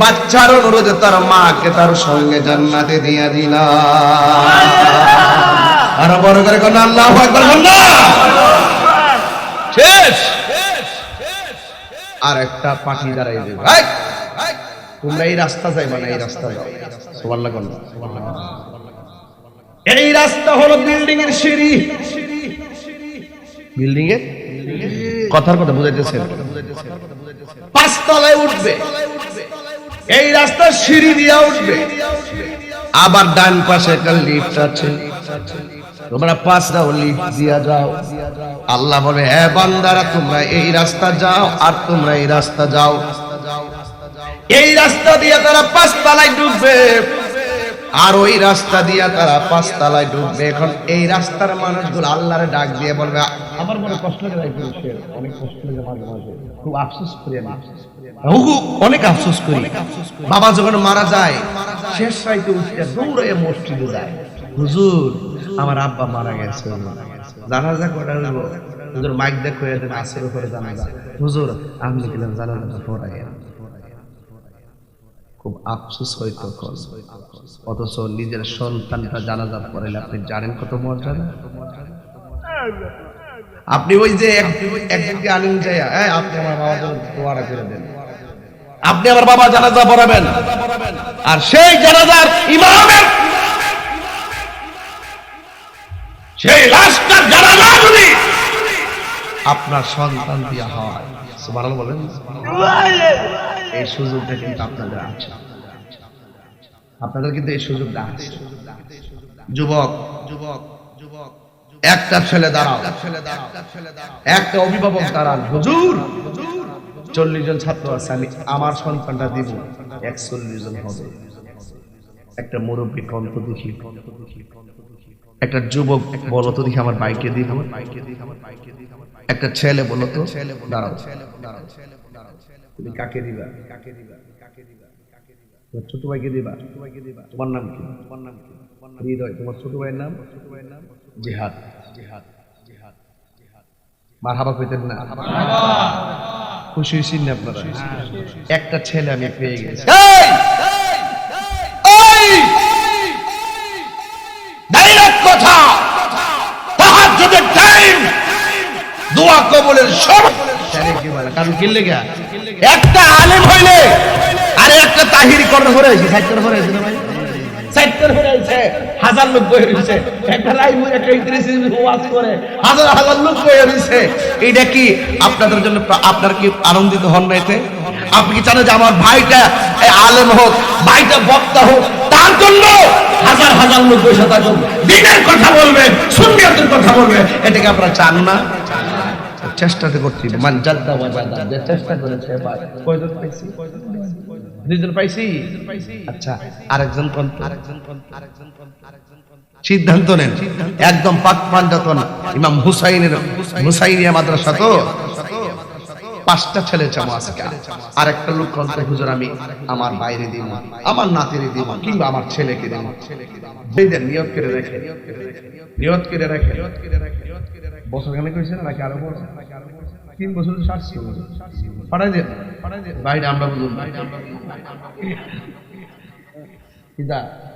বাচ্চার অনুরোধে তার মাকে তার সঙ্গে জান্নাতে দিয়ে দিলাম আর বড় করে কোন আল্লাহ শেষ। আর একটা পাখি দাঁড়াই দেবে। তোমরা এই রাস্তা যাইবা না, এই রাস্তা যাও। এই রাস্তা হলো বিল্ডিং এর সিঁড়ি। বিল্ডিং এর কথার কথা বুঝাইতেছেন পাঁচতলায় উঠবে। এই রাস্তা সিঁড়ি দিয়া উঠবে। আবার ডান পাশে একটা লিফট আছে। তোমরা পাঁচটা লিফট দিয়া যাও। আল্লাহ বলে হ্যাঁ বান্দারা তোমরা এই রাস্তা যাও আর তোমরা এই রাস্তা যাও। এই রাস্তা দিয়ে তারা পাঁচতলায় ঢুকবে আর ওই রাস্তা দিয়ে তারা পাঁচতলায় ঢুকবে এখন এই রাস্তার মানুষগুলো আল্লাহরে ডাক দিয়ে বলবে আমার মনে কষ্ট লাগে অনেক কষ্ট লাগে মাঝে মাঝে। খুব আফসোস করি আমি। হুকু, অনেক আফসোস করি। বাবা যখন মারা যায় শেষ রাইতে উঠে দৌড়ে মসজিদে যায়। হুজুর আমার আব্বা মারা গেছে। জানাজা হুজুর মাইক জানাজা। হুজুর আমি পড়াই খুব আফসোস হয় অথচ নিজের সন্তানটা জানাজা পড়াইলে আপনি জানেন কত মর্যাদা? আপনি ওই যে এক- একজনকে আনিন যায় এই, আপনি আমার বাবা দোয়ারা করে দেন। আপনি আমার বাবা জানাজা পড়াবেন। আর সেই জানাজার ইমামের সেই লাশটার জানাজা যদি আপনার সন্তান দিয়া হয় বলেন। এই সুযোগটা কিন্তু আপনাদের আছে। আপনাদের কিন্তু এই সুযোগটা আছে। যুবক যুবক যুবক একটা ছেলে দাঁড়াও। একটা অভিভাবক দাঁড়ান। হুজুর হুজুর চল্লিশ জন ছাত্র আছে, আমি আমার সন্তানটা দিব, একচল্লিশ জন হবে। একটা মুরব্বী কন্ত দেখি, একটা যুবক বলো তো দেখি আমার বাইকে দিব, একটা ছেলে বলো তো, দাঁড়াও। তুমি কাকে দিবা? কাকে দিবা কাকে দিবা ছোট ভাইকে দিবা? তোমার নাম কি? তোমার নাম কি হৃদয়, তোমার ছোট ভাইয়ের নাম? ছোট ভাইয়ের নাম জিহাদ। জিহাদ জিহাদ। মার হাবা পেতেন না। খুশি হয়েছি না আপনারা? একটা ছেলে আমি পেয়ে গেছি। ডাইরেক্ট কথা। তাহাজ্জুদের টাইম দোয়া কবুলের সব কারণ একটা আলেম হইলে আরে একটা তাহিরি করতে করে আইছি। সাইড করে করে আইছি ভাই? হাজার লোক রইছে একটা লাইভ একটা হাজার হাজার লোক আপনাদের জন্য আপনার কি আনন্দিত হন না এতে? আপনি কি চান যে আমার ভাইটা আলেম হোক, ভাইটা বক্তা হোক, তার জন্য হাজার হাজার লোক বসে থাকুক। দিনের কথা বলবে, সুন্নিয়তের কথা বলবে। এটাকে আপনারা চান না? চেষ্টাতে করছি। মান জাদ্দা ওয়া জাদ্দা। যে চেষ্টা করেছে এবার কয়জন পাইছি? দুইজন পাইছি? আচ্ছা আরেকজন কোন আরেকজন কোন আরেকজন কোন সিদ্ধান্ত নেন। একদম পাক পাঞ্জাতন ইমাম হুসাইনের হুসাইনিয়া মাদ্রাসা তো? পাঁচটা ছেলে চামো আজকে আর একটা লোক কন্ত হুজুর আমি আমার বাইরে দিব আমার নাতিরে দিব কিংবা আমার ছেলেকে দিব যেদের নিয়ত করে রেখে নিয়ত করে রেখে বছর খানে কইছে না নাকি আরও বছর তিন বছর সাতশি পাঠাই দেন। বাইরে আমরা বুঝুন। কিদা ঠিক আছে নি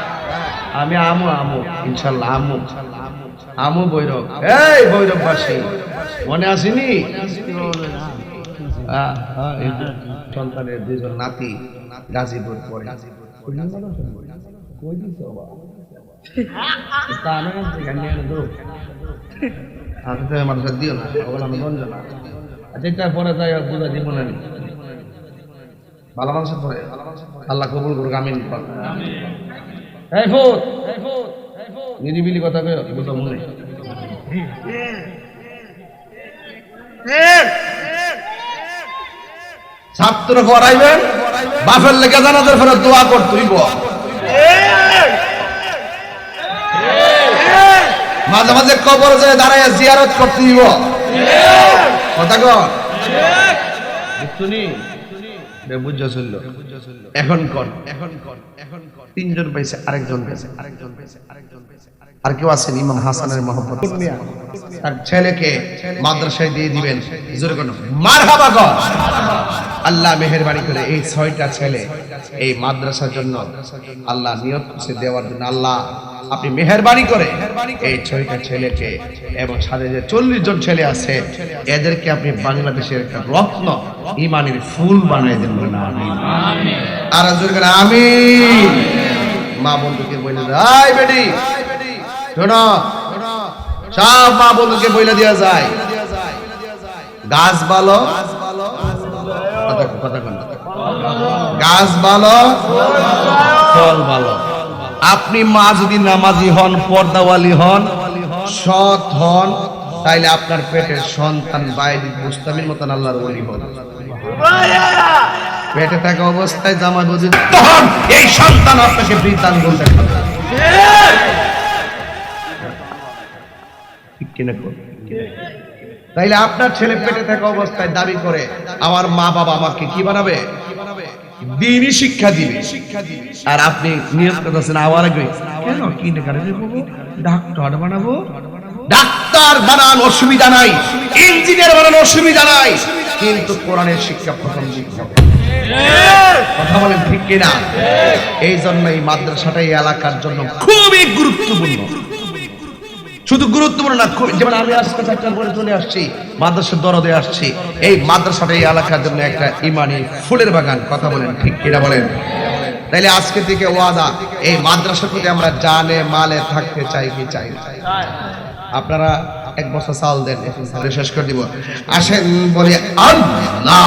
আমি আমু আমু, ইনশাল্লাহ, আমু আমু বৈরব। এই বৈরববাসী, মনে আসেনি? সন্তানের দুজন নাতি গাজীপুর না আচ্ছা পরে ভালো মানুষের পরে। আল্লাহ কবুল করুক, আমিন। এই ফুট নিরিবিলি কথা কই বুঝা মনে ছাত্র পড়াইবেন বাপের লেগে জানাদের ফেরত দোয়া করতেই মাঝে মাঝে কবর যায় দাঁড়ায় জিয়ারত করতে দিব কথা কর শুনি। এখন এখন এখন পাইছে আরেকজন পাইছে পাইছে পাইছে আর কেউ আছেন ইমাম হাসানের মহব্বত আর ছেলেকে মাদ্রাসায় দিয়ে দিবেন। মারহাবা কর আল্লাহ মেহেরবানি করে এই ছয়টা ছেলে এই মাদ্রাসার জন্য আল্লাহ নিয়ত করছে দেওয়ার জন্য আল্লাহ আপনি মেহেরবানি করে এই ছয়টা ছেলেকে এবং সাথে যে চল্লিশ জন ছেলে আছে এদেরকে আপনি বাংলাদেশের একটা রত্ন ইমানের ফুল বানাই দেন আর আমি মা বন্ধুকে বলে আই বেটি শোনো সব মা বন্ধুকে বইলা দেওয়া যায়। গাছ ভালো। গাছ ভালো? ফল ভালো। আপনি মা যদি নামাজি হন, পর্দাওয়ালি হন, সৎ হন, তাইলে আপনার পেটের সন্তান বাইরে মুস্তামির মতন আল্লাহর ওলি হন পেটে থাকা অবস্থায় জামা বুঝি এই সন্তান আপনাকে বৃদ্ধান বলতে পারে ঠিক কিনা তাইলে আপনার ছেলে পেটে থাকা অবস্থায় দাবি করে আমার মা বাবা আমাকে কি বানাবে? দিনই শিক্ষা দিবে। আর আপনি নিয়ত করতেছেন আবার আগে। কেন? কি ডাক্তার বানাবো? ডাক্তার বানান অসুবিধা নাই ইঞ্জিনিয়ার বানান অসুবিধা নাই কিন্তু কোরআনের শিক্ষা প্রথম দিতে হবে। কথা বলেন ঠিক কিনা? এই জন্য এই মাদ্রাসাটা এই এলাকার জন্য খুবই গুরুত্বপূর্ণ। শুধু গুরুত্বপূর্ণ না যেমন আমি আজকে চারটার পরে চলে আসছি, মাদ্রাসার দরদে আসছি। এই মাদ্রাসাটা, এই এলাকার জন্য একটা ইমানি ফুলের বাগান, কথা বলেন ঠিক কিনা বলেন? তাইলে আজকে থেকে ওয়াদা, এই মাদ্রাসার প্রতি আমরা জানে, মালে থাকতে চাই কি চাই আপনারা এক বছর চাল দেন শেষ করে দিব। আসেন বলে, আল্লাহ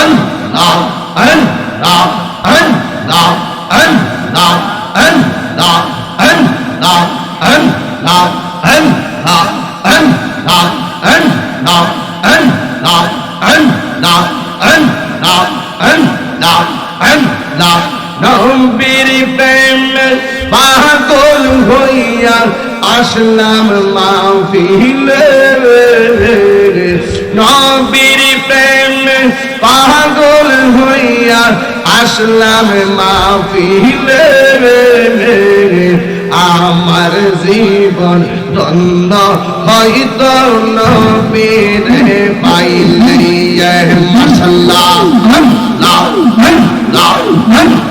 আল্লাহ আল্লাহ আল্লাহ আল্লাহ আল্লাহ সালাম মাফিলে নবীর প্রেম পাগল হইয়া আসলাম মাফিলে আমার জীবন দ্বন্দ্ব হইত নবীর পাইলে। মশলা লাউ লাউ।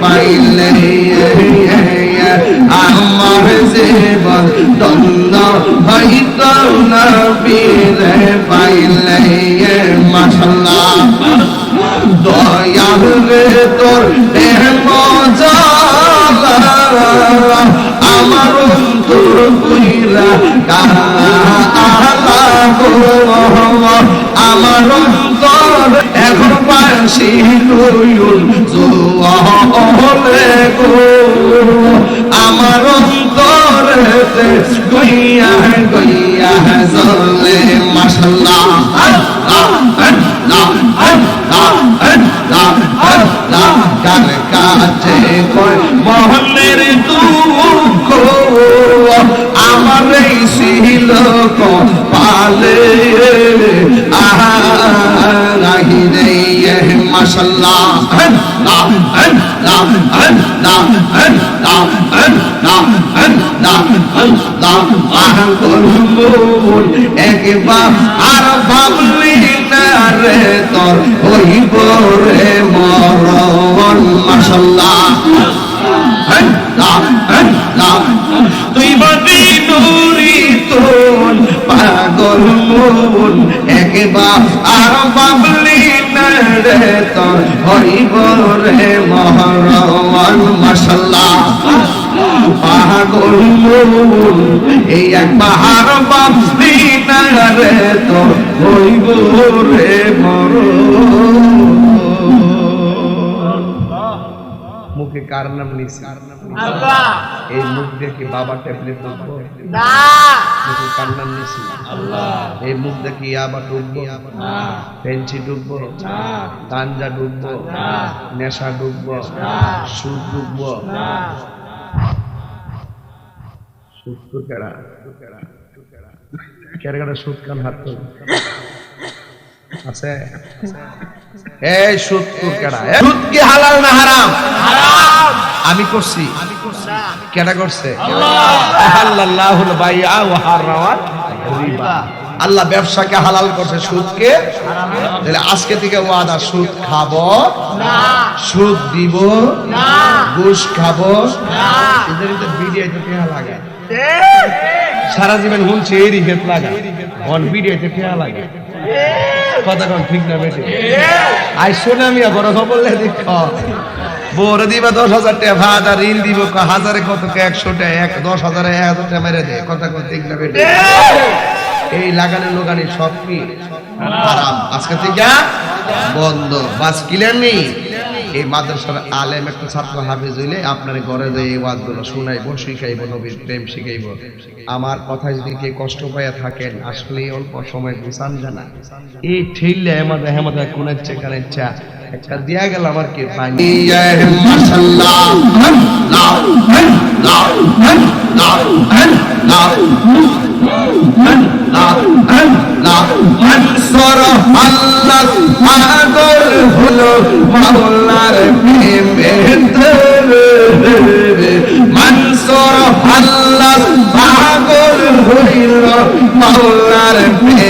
পাইলে আমার জীবন দ্বন্দ্ব হইত না পাইলে মশলা দয়াল তোর মজা, আমার তোর বুইরা আমার শিলুল জোয়ালে গো আমার অন্তরেতে গইয়া গইয়া জলে মাশাল্লাহ কাছে মহলের দুঃখ আমার এই ছিল পালে আহা রে মাশাল্লাহ আল্লাহ আল্লাহ আল্লাহ আল্লাহ আল্লাহ আল্লাহ আল্লাহ আহল মন একবার আর ভাবলি না রে তোর হইব রে মরণ মাশাল্লাহ তুই নুরি তোর পাগল মন, একবার আর ভাবলি না রে তো হইব রে মহরওয়ান মাশাল্লাহ। পাগল মন, এই এক পাহাড় বাপি না রে তো হইব রে মর মুখে কার নাম আল্লাহ এই মুখ দিয়ে কি বাবা ট্যাবলেট মুখে কার নাম এই মুখ দিয়ে কি আবার ঢুকবো গাঞ্জা ঢুকবো নেশা ঢুকবো সুদ ঢুকবো সুদ তো কেরা সুদ কান হাত আছে? এই সুদ এ, সুদ কি হালাল না হারাম। আমি করছি। কেটা করছে। আল্লাহ। ব্যবসাকে হালাল করছে সুদকে। তাহলে আজকে থেকে ওয়াদা সুদ খাব সুদ দিব ঘুষ খাব। এদের তো ভিডিওতে লাগে। সারা জীবন শুনছে এরই রিহেত লাগা। অন ভিডিওতে কেয়া লাগে। কথা কোন ঠিক না বেটে আই শোনা মিয়া বড় খবর দেখ বড় দিবা দশ হাজার টাকা আর ঋণ দিব হাজারে কত একশো টাকা, এক, দশ হাজারে এক হাজার টাকা মেরে দে। কথা না বেটে। এই লাগানে লোগানি সব কি? হারাম। আজকে বন্ধ। বাস এই মাদ্রাসার আলেম একটা ছাত্র হাফিজ হইলে আপনার ঘরে যে এই শুনাইব, শিখাইব, নবীর প্রেম শিখাইব। আমার কথা যদি কে কষ্ট পাইয়া থাকেন আসলে অল্প সময় গুছান জানা। এই ঠেললে আমাদের আমাদের কোন ইচ্ছে কার ইচ্ছা একটা দিয়া গেল আমার কি পাগল হলো মাওলার পাগল হইল মাওলার প্রেমেতে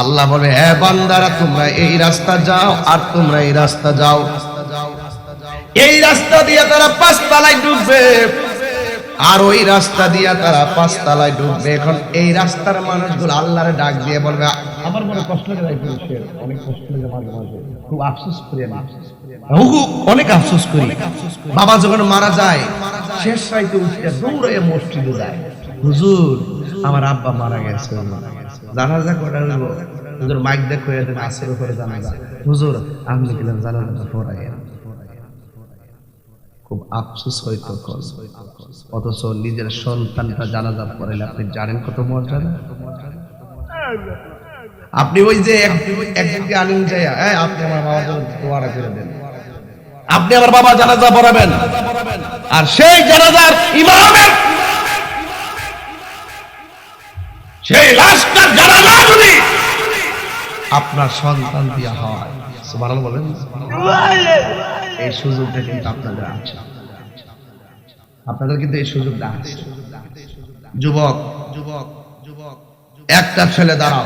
আল্লাহ বলে হ্যাঁ বান্দারা, তোমরা এই রাস্তা যাও আর তোমরা এই রাস্তা যাও। এই রাস্তা দিয়ে তারা পাঁচতলায় ডুববে আর ওই রাস্তা দিয়ে তারা পাঁচতলায় ডুববে। এখন এই রাস্তার মানুষগুলো আল্লাহরে ডাক দিয়ে বলবে, আমার মনে কষ্ট লাগে অনেক কষ্ট লাগে মাঝে মাঝে। খুব আফসোস করি আমি। অনেক আফসোস করি। বাবা যখন মারা যায়, শেষ রাইতে উঠে দৌড়ে মসজিদে যায়। হুজুর, আমার আব্বা মারা গেছে। জানাজা করা হইব হুজুর মাইক জানাজা। হুজুর, আমি গেলাম জানাজা পড়াই খুব আফসোস অথচ নিজের সন্তানটা জানাজা পড়াইলে আপনি জানেন কত মর্যাদা? আপনি ওই যে এক- একজনকে যায় এই আপনি আমার জন্য দোয়ারা করে দেন। আপনি আমার বাবা জানাজা পড়াবেন। আর সেই জানাজার ইমামের সেই লাশটার জানাজা যদি আপনার সন্তান দিয়া হয়। সুবহানাল্লাহ বলেন। এই সুযোগটা কিন্তু আপনাদের আছে। আপনাদের কিন্তু এই সুযোগটা আছে। যুবক যুবক যুবক একটা ছেলে দাঁড়াও।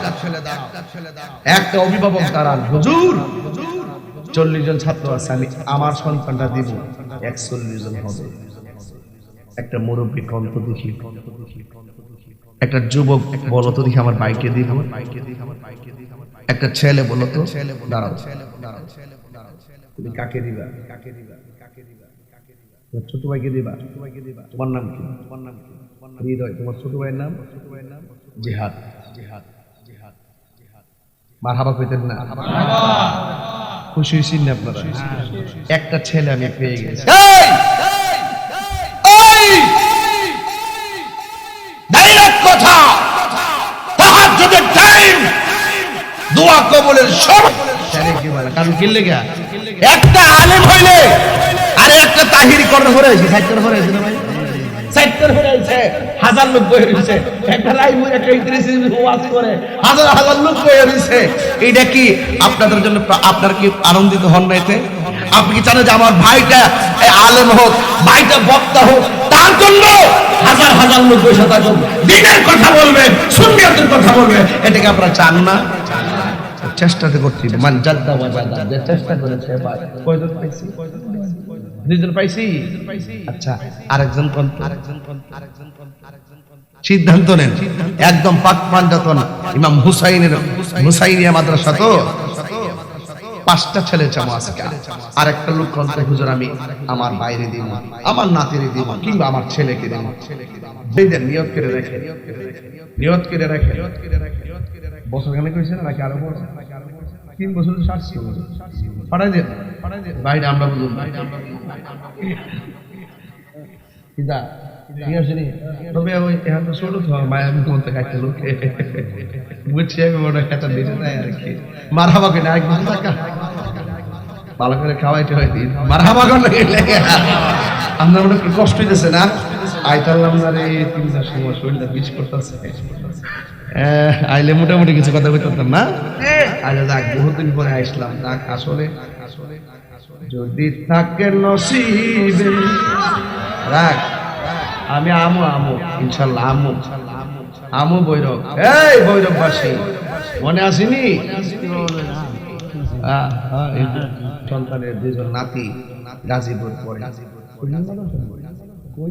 একটা অভিভাবক দাঁড়ান। হুজুর চল্লিশ জন ছাত্র আছে আমি আমার সন্তানটা দিব। একচল্লিশ জন হবে। একটা মুরব্বী কন্ত দেখি। একটা যুবক বলো তো দেখি আমার বাইকে দিব। একটা ছেলে বলো তো ছেলে দাঁড়াও। ছেলে দাঁড়াও ছেলে দাঁড়াও ছেলে তুমি কাকে দিবা? কাকে দিবা কাকে দিবা কাকে তোমার ছোট ভাইকে দিবা? ছোট ভাইকে দিবা তোমার নাম কি? তোমার নাম কি তোমার নাম হৃদয় তোমার ছোট ভাইয়ের নাম? ছোট ভাইয়ের নাম জিহাদ। জিহাদ জিহাদ জিহাদ মার হাবা কইতেন না। খুশি হয়েছেন না আপনারা। একটা ছেলে আমি পেয়ে গেছি। ডাইরেক্ট কথা তাহার যদি টাইম দোয়া কবলের সব। কি কারণ কিনলে গা একটা আলেম হইলে আরে একটা তাহিরি হয়েছে। না ভাই? সাইকেল রয়েছে হাজার লোক বয়ে রয়েছে একটা লাইভ একটা ইন্টারেস্টিং ওয়াজ করে হাজার হাজার লোক বয়ে রয়েছে এইটা কি আপনাদের জন্য আপনার কি আনন্দিত হন না এতে? আপনি কি চান যে আমার ভাইটা আলেম হোক ভাইটা বক্তা হোক তার জন্য হাজার হাজার লোক বসে থাকুক দিনের কথা বলবে সুন্নিয়তের কথা বলবে। এটাকে আপনারা চান না? চেষ্টাতে হবে মান জাদ্দা ওয়া জাদ্দা যে চেষ্টা করেছে কয়জন পাইছি? দুইজন পাইছি? আচ্ছা আরেকজন কোন আরেকজন কোন আরেকজন কোন সিদ্ধান্ত নেন। একদম পাক পাঞ্জাতন ইমাম হুসাইনের হুসাইনিয়া মাদ্রাসা তো? পাঁচটা ছেলে চামো আজকে। আর একটা লোক হুজুর আমি আমার বাইরে দিব আমার নাতিরে দিব কিংবা আমার ছেলেকে দিব। দেন নিয়ত করে রেখে নিয়ত করে রেখে। বছর খানে কইছে নাকি আরও বছর তিন বছর সাতশো পাঠাই দেন বাইরে আমরা বুঝুন কিদা ঠিক আছে নি। তবে ওই এখন তো ছোট তো মায়া আমি তোমার থেকে বুঝছি আর কি। ভালো করে আপনার মনে কষ্ট হইতেছে না? আইতাল্লাম না রে তিনটার সময় শরীরটা বিষ করতেছে। আইলে মোটামুটি কিছু কথা বলতাম না? আরে যাক বহুদিন পরে আসলাম। যাক আসলে যদি থাকে নসিবে রাখ আমি আমু আমু ইনশাল্লাহ আমু। আমু বৈরব। এই বৈরববাসী মনে আসেনি? সন্তানের দুজন নাতি গাজীপুর পড়ে কই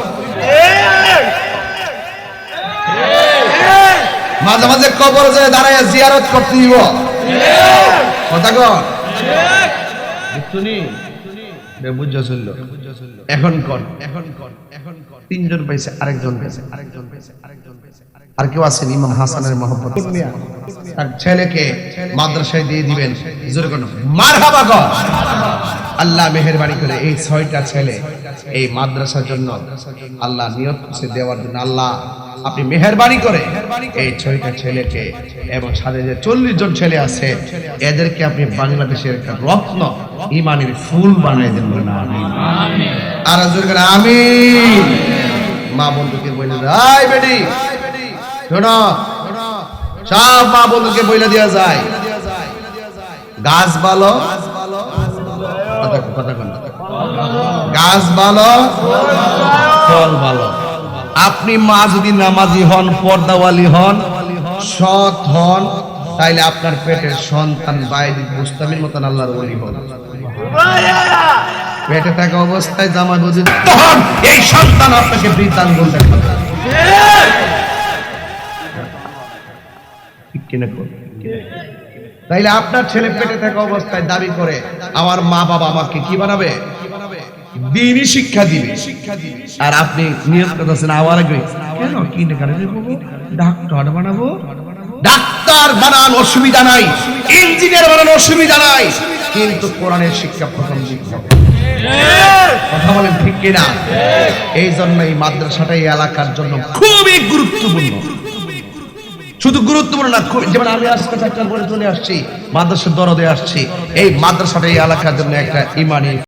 মাঝে মাঝে কবর যে দাঁড়ায় জিয়ারত করতে দিব কথা কর শুনি। এখন কর এখন কর এখন কর। তিনজন পাইছে আরেকজন পাইছে আরেকজন পাইছে আরেকজন পাইছে আর কেউ আছেন ইমাম হাসানের মহব্বত তার ছেলেকে মাদ্রাসায় দিয়ে দিবেন। জোরে কোন। মারহাবা কর। আল্লাহ মেহেরবানি করে এই ছয়টা ছেলে এই মাদ্রাসার জন্য আল্লাহ নিয়ত দেওয়ার জন্য। আল্লাহ আপনি মেহেরবানি করে এই ছয়টা ছেলেকে এবং সাথে যে চল্লিশ জন ছেলে আছে এদেরকে আপনি বাংলাদেশের একটা রত্ন ইমানের ফুল বানিয়ে দেন আর আমি মা বন্ধুকে বলে আয় বেটি। শোনো সব মা বন্ধুকে বইলে দেওয়া যায়। গাছ ভালো? কথা কথা গাছ ভালো? ফল ভালো। আপনি মা যদি নামাজি হন, পর্দাওয়ালি হন, সৎ হন, তাইলে আপনার পেটের সন্তান বাইরে মুস্তামির মতন আল্লাহর ওলি হন। পেটে থাকা অবস্থায় জামা বুঝি তখন এই সন্তান আপনাকে কিনা কর? তাইলে আপনার ছেলে পেটে থাকা অবস্থায় দাবি করে, আমার মা বাবা আমাকে কি বানাবে? দিনই শিক্ষা দিবে। আর আপনি নিয়ত করতেছেন আবার আগে কেন? কি ডাক্তার বানাবো? ডাক্তার বানান অসুবিধা নাই। ইঞ্জিনিয়ার বানান অসুবিধা নাই। কিন্তু কোরআনের শিক্ষা প্রথম শিক্ষা কথা বলেন ঠিক কিনা? এই জন্য এই মাদ্রাসাটা এই এলাকার জন্য খুবই গুরুত্বপূর্ণ। শুধু গুরুত্বপূর্ণ না যেমন আমি আজকে চারটার পরে চলে আসছি, মাদ্রাসার দরদে আসছি। এই মাদ্রাসাটা এই এলাকার জন্য একটা ইমানি